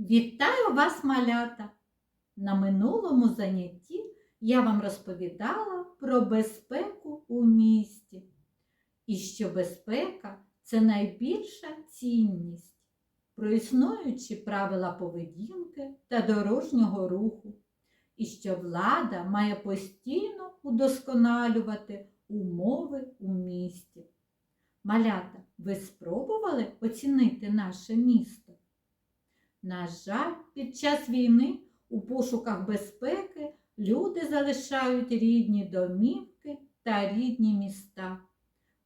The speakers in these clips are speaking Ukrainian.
Вітаю вас, малята! На минулому занятті я вам розповідала про безпеку у місті. І що безпека це найбільша цінність, про існуючі правила поведінки та дорожнього руху, і що влада має постійно удосконалювати умови у місті. Малята, ви спробували оцінити наше місто? На жаль, під час війни у пошуках безпеки люди залишають рідні домівки та рідні міста.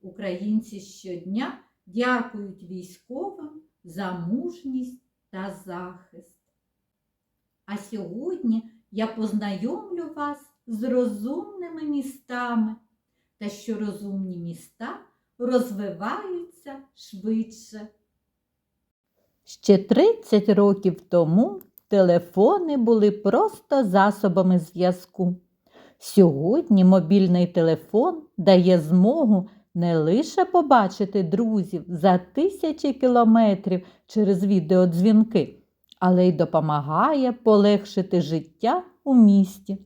Українці щодня дякують військовим за мужність та захист. А сьогодні я познайомлю вас з розумними містами та що розумні міста розвиваються швидше. Ще 30 років тому телефони були просто засобами зв'язку. Сьогодні мобільний телефон дає змогу не лише побачити друзів за тисячі кілометрів через відеодзвінки, але й допомагає полегшити життя у місті.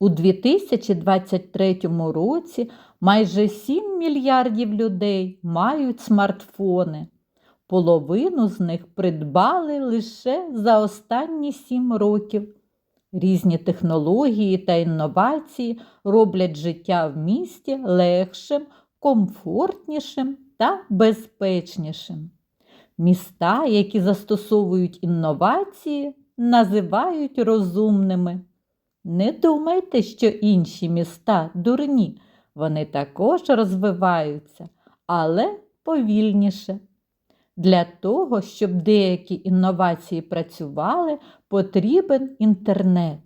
У 2023 році майже 7 мільярдів людей мають смартфони. Половину з них придбали лише за останні 7 років. Різні технології та інновації роблять життя в місті легшим, комфортнішим та безпечнішим. Міста, які застосовують інновації, називають розумними. Не думайте, що інші міста дурні, вони також розвиваються, але повільніше. Для того, щоб деякі інновації працювали, потрібен інтернет.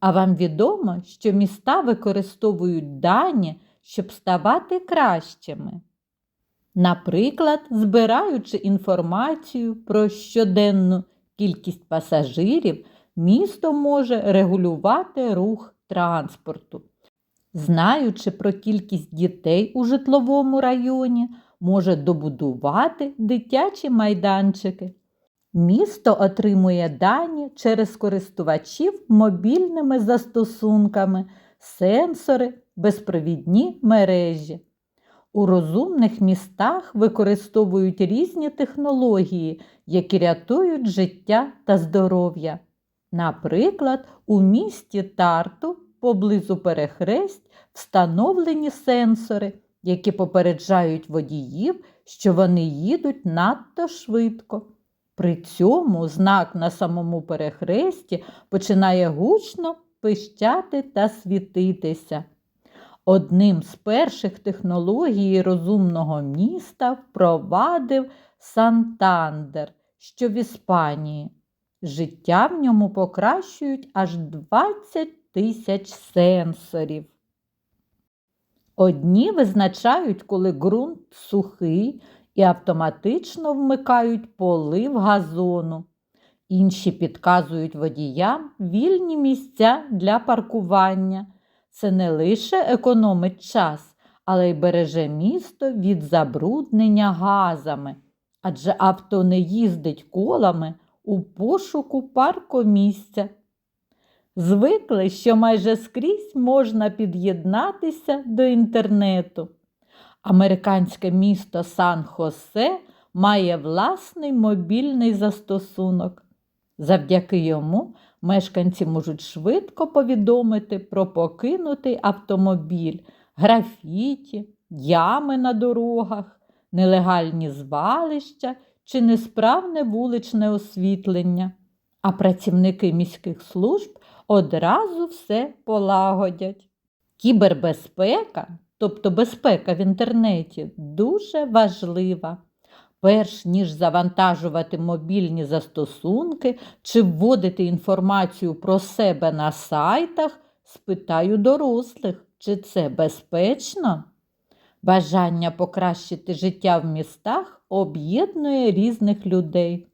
А вам відомо, що міста використовують дані, щоб ставати кращими. Наприклад, збираючи інформацію про щоденну кількість пасажирів, місто може регулювати рух транспорту. Знаючи про кількість дітей у житловому районі, може добудувати дитячі майданчики. Місто отримує дані через користувачів мобільними застосунками, сенсори, безпровідні мережі. У розумних містах використовують різні технології, які рятують життя та здоров'я. Наприклад, у місті Тарту поблизу перехресть встановлені сенсори, які попереджають водіїв, що вони їдуть надто швидко. При цьому знак на самому перехресті починає гучно пищати та світитися. Одним з перших технологій розумного міста впровадив Сантандер, що в Іспанії. Життя в ньому покращують аж 20 тисяч сенсорів. Одні визначають, коли ґрунт сухий і автоматично вмикають полив газону. Інші підказують водіям вільні місця для паркування. Це не лише економить час, але й береже місто від забруднення газами, адже авто не їздить колами у пошуку паркомісця. Звикли, що майже скрізь можна під'єднатися до інтернету. Американське місто Сан-Хосе має власний мобільний застосунок. Завдяки йому мешканці можуть швидко повідомити про покинутий автомобіль, графіті, ями на дорогах, нелегальні звалища чи несправне вуличне освітлення. А працівники міських служб одразу все полагодять. Кібербезпека, тобто безпека в інтернеті, дуже важлива. Перш ніж завантажувати мобільні застосунки чи вводити інформацію про себе на сайтах, спитаю дорослих, чи це безпечно. Бажання покращити життя в містах об'єднує різних людей.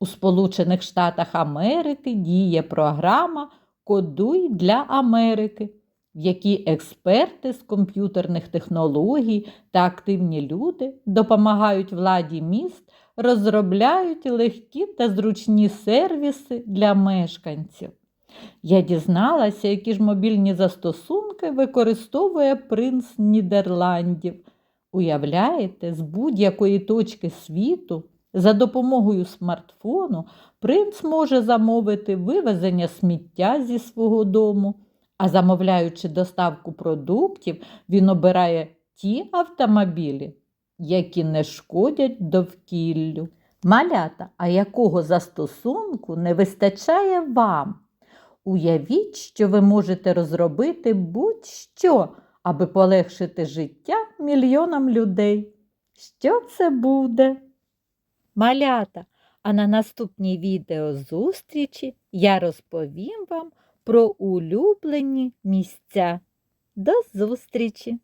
У Сполучених Штатах Америки діє програма Кодуй для Америки, в якій експерти з комп'ютерних технологій та активні люди допомагають владі міст розробляють легкі та зручні сервіси для мешканців. Я дізналася, які ж мобільні застосунки використовує принц Нідерландів. Уявляєте, з будь-якої точки світу за допомогою смартфону принц може замовити вивезення сміття зі свого дому, а замовляючи доставку продуктів, він обирає ті автомобілі, які не шкодять довкіллю. Малята, а якого застосунку не вистачає вам? Уявіть, що ви можете розробити будь-що, аби полегшити життя мільйонам людей. Що це буде? Малята, а на наступній відеозустрічі я розповім вам про улюблені місця. До зустрічі!